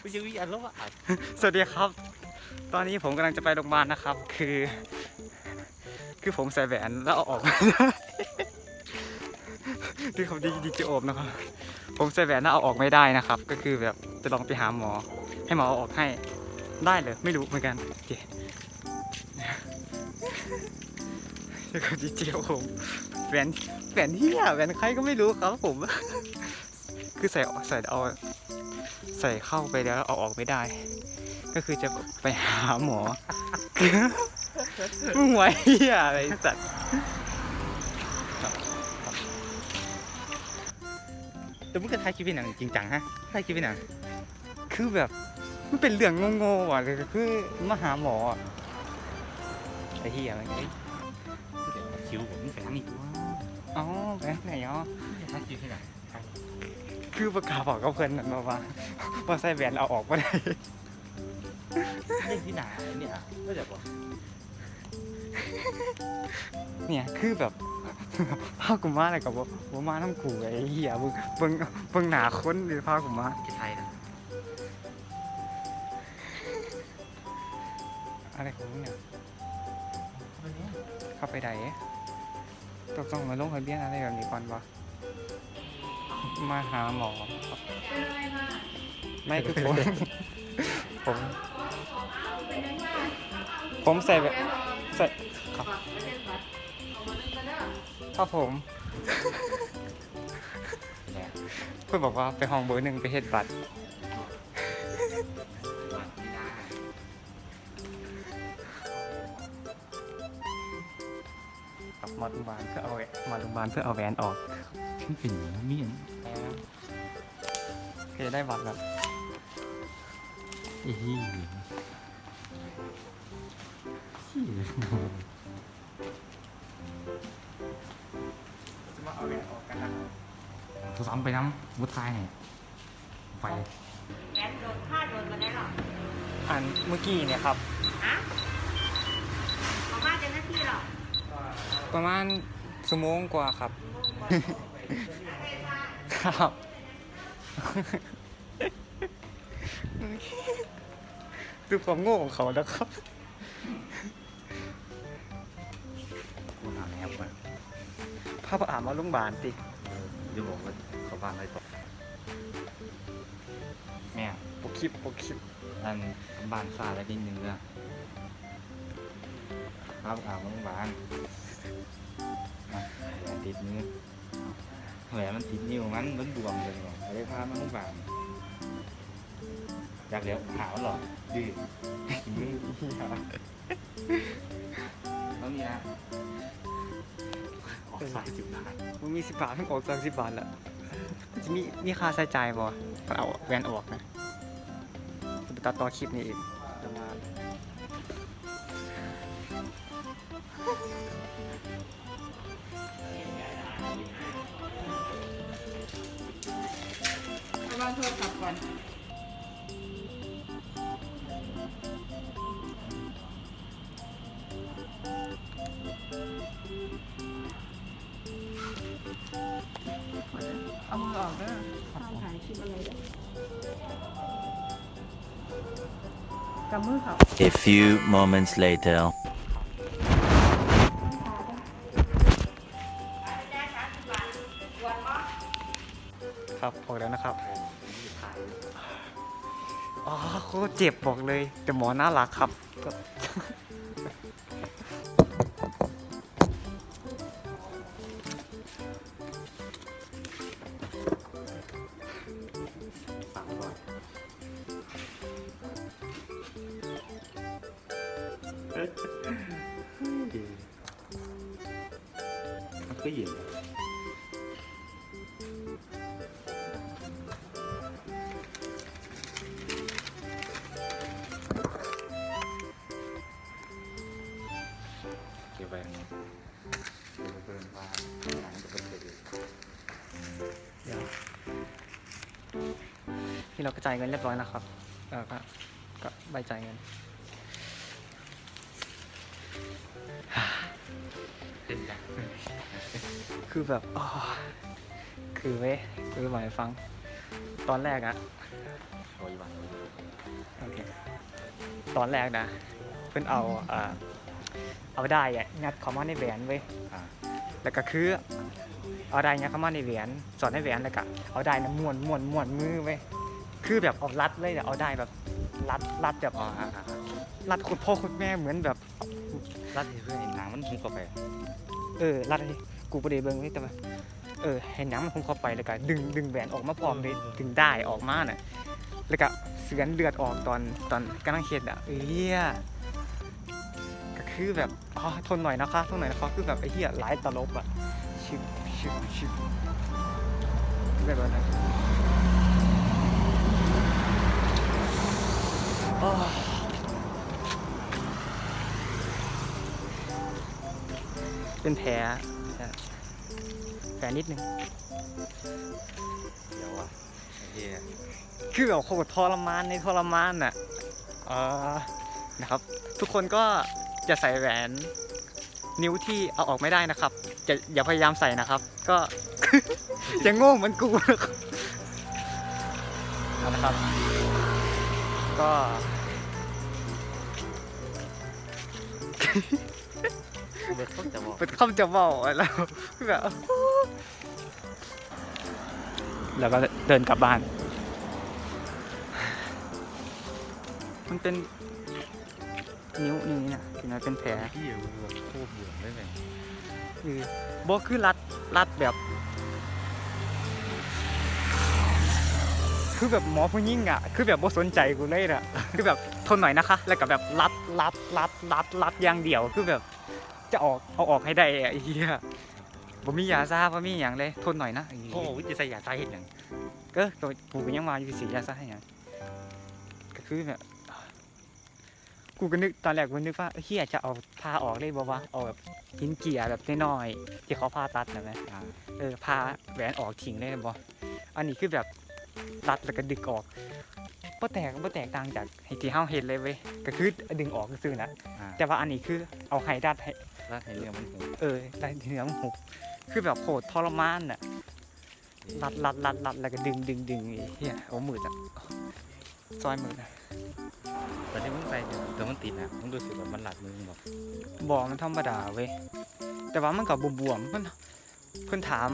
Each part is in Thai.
ไม่ใช่วิอันแล้วอะสวัสดีครับ ตอนนี้ผมกำลังจะไปโรงพยาบาลนะครับ คือ คือผมใส่แหวนแล้วเอาออกม่ได้คือเขาดีดีเจโอบนะครับ ผมใส่แหวนแล้วเอาออกไม่ได้นะครับ ก็คือแบบจะลองไปหาหมอ ให้หมอเอาออกให้ได้เลยไม่รู้เหมือนกันโอเคแล้วก็ดีเจโอบแหวนแหวนเฮียแหวนใครก็ไม่รู้ครับผม คือใส่ใส่เอา ใส่เข้าไปแล้วเอาออกไม่ได้ ก็คือจะไปหาหมอมึงไหวเหี้ยอะไรสัตว์แต่มึงก็ถ่ายคลิปเป็นหนังจริงจังฮะถ่ายคลิปเป็นหนังคือแบบมันเป็นเรื่องโง่ๆอะเลยคือมาหาหมออะไอ้เหี้ยอะไรเงี้ยเดี๋ยวคิวผมมึงไปนั่งอีกว่าอ๋อไปไหนอ๋อถ่ายคลิปที่ไหนคือประกาศบอกกับเพื่อนนั่นมาว่า ว่าใส่แหวนเอาออกไม่ได้เล่นที่ไหนเนี่ยก็จะบอกเนี่ยคือแบบพากูมาอะไรกับว่าว่ามาทั้งกูไอ้เหี้ยเบิ่งเบิ่งเบิ่งหนาคนหรือพากูมาจะไทยนะอะไรของมึงเนี่ยเข้าไปใดต้องต้องมาลงทะเบียนอะไรแบบนี้ก่อนวะมาหาหมอครับ ไม่คือผม ผม ผมใส่แบบใส่ครับครับผมเนี่ยเพื่อนบอกว่าไปห้องเบอร์หนึ่งไปเฮ็ดบัตรไม่ได้กลับมาโรงพยาบาลเพื่อเอาแหวนมาโรงพยาบาลเพื่อเอาแหวนออกถึงเป็นอย่างนี้โอเคได้บัตรแล้วไอ้เหี้ยเหี้ย จะมาเอาแหวนออกกันนะโทรศัพท์ไปน้ำมุดท้ายเนี่ยไปแอนโดนฆ่าโดนมาได้หรออันเมื่อกี้เนี่ยครับฮะขอมาเจ้าหน้าที่หรอ ประมาณชั่วโมงกว่าครับ ครับ ดูความโง่ของเขาแล้วครับกูถามแอปว่าพาพอ่านมาโรงพยาบาลติเดี๋ยวบอกว่าเขาบ้านอะไรต่อแม่ปกคลิปปกคลิปอันบ้านซาแล้วดินเนื้อครับอาบโรงพยาบาลอะแหวนติดนิ้วแหวนมันติดนิ้วมันมันบวมเลยว่ะไปได้พามาโรงพยาบาล อยากเลี้ยวหามันหรอดื้อกินมือแล้วนี่นะออกสายสิบบาทมันมีสิบบาทเพิ่งออกจากสิบบาทแล้วจะมีมีค่าใช้จ่ายบ่มันเอาแหวนออกนะจะไปตัดต่อคลิปนี้อีกจะมาระวังโทรศัพท์ก่อน อามือออกด้วยข้าวถ่ายคลิปอะไรเดี๋ยวกับมือเขา A few moments later. ครับออกแล้วนะครับอ๋อโคตรเจ็บบอกเลย แต่หมอน่ารักครับ มันก็เย็นเก็บไว้อย่างนี้เดี๋ยวเพิ่มว่าหลังจะเป็นเด็กเดี๋ยวที่เรากระจายเงินเรียบร้อยแล้วครับเออก็ก็ใบจ่ายเงิน คือแบบอ๋อคือเว้ยคือหมายฟัง ตอนแรกอะคอยวังอยู่โอเคตอนแรกนะ เพื่อนเอาอ่าเอาได้อะงัดเข้ามาในแหวนเว้ยอ่าแล้วก็คือเอาได้งัดเข้ามาในแหวนสอดในแหวนแล้วก็เอาได้นะม้วนม้วนม้วนมือเว้ยคือแบบเอารัดเลยอะเอาได้แบบรัดรัดแบบอ๋ออ่าอ่ารัดคุณพ่อคุณแม่เหมือนแบบรัดให้เพื่อนเห็นหนังมันหุบเข้าไป เออ รัดให้ กูประเดี๋ยวเบิ่งนี่แต่ว่าเออให้หนังมันคงเข้าไปแล้วก็ดึงดึงแหวนออกมาพร้อมเลยดึงได้ออกมาน่ะแล้วก็เสือนเลือดออกตอนตอนกำลังเฮ็ดอะเอ้ยก็คือแบบอ๋อทนหน่อยนะคะทนหน่อยนะคะคือแบบไอ้เหี้ยหลายตลบอะชิบชิบชิบแบบนั้นอ้าวเป็นแผล แผลนิดนึงเดี๋ยวว่ะไอ้เหี้ยคือแบบโคตรทรมานในทรมานอะเออนะครับ ทุกคนก็จะใส่แหวน นิ้วที่เอาออกไม่ได้นะครับ จะอย่าพยายามใส่นะครับ ก็ จะโง่เหมือนกูนะครับเอานะครับ ก็ เบิดเขาจะบอกเป็นคำจะบอกแล้วคือแบบแล้วก็เดินกลับบ้าน มันเป็น นิ้วนี้นะถึงมันเป็นแผลพี่อยู่แบบโคตรเบื่อได้ไหมคือโบคือรัดรัดแบบ คือแบบหมอผู้ยิ่งอะ คือแบบโบสนใจกูเลยอะ คือแบบทนหน่อยนะคะ แล้วก็แบบรัดรัดรัดรัดรัดอย่างเดียว คือแบบ จะออกเอาออกให้ได้อะไอ้เหี้ยบ่มียาซาบ่มีอย่างเลยทนหน่อยนะไอ้เหี้ยโอ้วิจิตรยาสาเหตุอย่างก็ก็กูก็ยังมาอยู่สียาซะให้หยังก็คือแบบกูก็นึกตอนแรกกูนึกว่าเฮียจะเอาพาออกเลยบ่วะเอาแบบหินเกียร์แบบน้อยๆที่เขาพาตัดนะไหมอ่าเออพาแหวนออกทิ้งเลยบ่อันนี้คือแบบรัดแล้วก็ดึงออกบ่แตกบ่แตกต่างจากไอ้ที่เฮาเห็นเลยเว้ยก็คือดึงออกซื่อๆนะอ่าแต่ว่าอันนี้คือเอาไฮดัด ให้รัดให้เรื่องมันหุบเออได้เนื้อมันหุบคือแบบโหดทรมานน่ะรัดรัดรัดรัดแล้วก็ดึงดึงดึงไอ้เฮียเอามืออะซอยมืออะแต่ที่มึงใส่เดี๋ยวเดี๋ยวมันติดนะมึงรู้สึกแบบมันหลัดมือมึงบอกบอกมันธรรมดาเว้ยแต่ว่ามันกับบวมๆเพิ่นเพิ่นถาม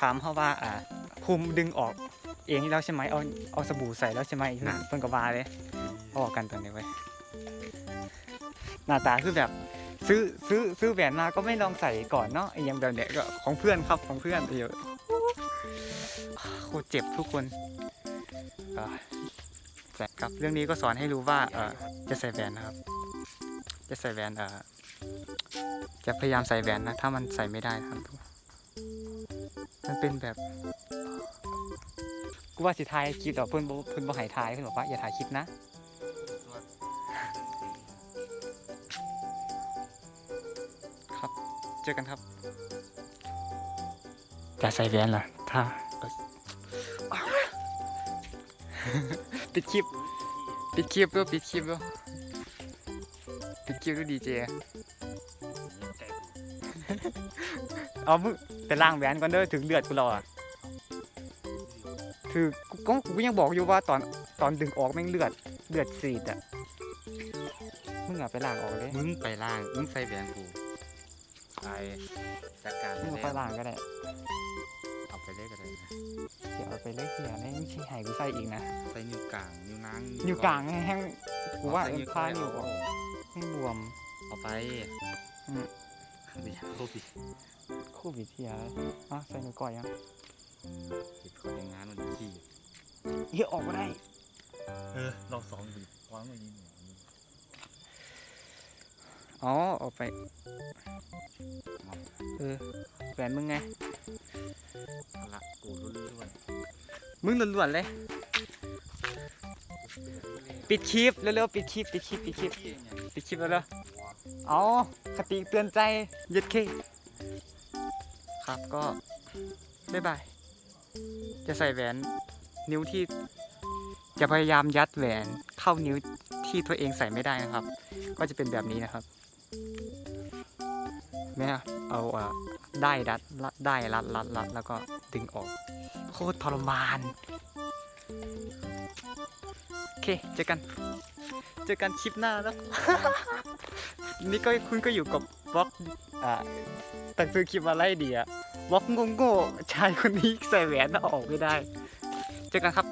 ถามเขาว่า อ่าภูมิดึงออกเองแล้วใช่ไหมเอาเอาสบู่ใส่แล้วใช่ไหมเพิ่นเพิ่นก็ว่าเลยเอาออกกันตอนนี้เว้ยหน้าตาคือแบบ ซื้อซื้อซื้อแหวนมาก็ไม่ลองใส่ก่อนเนาะไอ้ยังแบบเนี้ยก็ของเพื่อนครับของเพื่อนเดียวโคตรเจ็บทุกคนแต่ครับเรื่องนี้ก็สอนให้รู้ว่าเออจะใส่แหวนนะครับ จะใส่แหวนเออจะพยายามใส่แหวนนะ ถ้ามันใส่ไม่ได้ครับทุกคนมันเป็นแบบกูว่าสิทายคลิปแต่ว่าเพิ่อนเพิ่อนบ่ให้ทายเพิ่อนบอกว่าอย่าถ่ายคลิปนะ เจอกันครับจะใส่แหวนเหรอถ้าเอ่อปิดคลิปปิดคลิปด้วยปิดคลิปด้วยปิดคลิปด้วยดีเจเอามึงไปล้างแหวนก่อนเด้อถึงเลือดกูรออะคือกูก็กูยังบอกอยู่ว่าตอนตอนดึงออกแม่งเลือดเลือดสีดอะมึงอะไปล้างออกเลยมึงไปล่างมึงใส่แหวนกู ไปจัดการมึงไปก็ไปล้างก็ได้ เอาไปเลยก็ได้นะเดี๋ยวเอาไปเลยเหียนี่ไม่ใช่ไห้กูใส่อีกนะ ใส่นิ้วกลางนิ้วนางนิ้วกลางแห้งกูว่าใส่เอ็นนิ้วผ้าก้อยนิ้วอเอาอกแห้งบวม เอาไปอืม ไม่อยากโควิดโควิดเหียอะใส่นิ้วก้อยยังติดคอในงานมันขี้เฮียออกมาได้ เออลองสองดูวางไว้นี่เนี่ย อ๋อออกไป เออแหวนมึงไงละกูรู้เรื่องมึงล้วนๆเลย ปิดคลิปเร็วๆปิดคลิปปิดคลิปปิดคลิปปิดคลิปแล้วๆเอาคติเตือนใจยึดเคครับก็บ๊ายบาย จะใส่แหวนนิ้วที่ จะพยายามยัดแหวนเข้านิ้วที่ตัวเองใส่ไม่ได้นะครับ ก็จะเป็นแบบนี้นะครับ แม่เอาอะได้รัดรัดได้รัดรัดรัดแล้วก็ดึงออก โคตรทรมาน โอเค เจอกัน เจอกันคลิปหน้าแล้ว นี่ก็คุณก็อยู่กับบล็อกอ่าตั้งชื่อคลิปอะไรดีอะบล็อกโง่ๆชายคนนี้ใส่แหวนแล้วออกไม่ได้ เจอกันครับ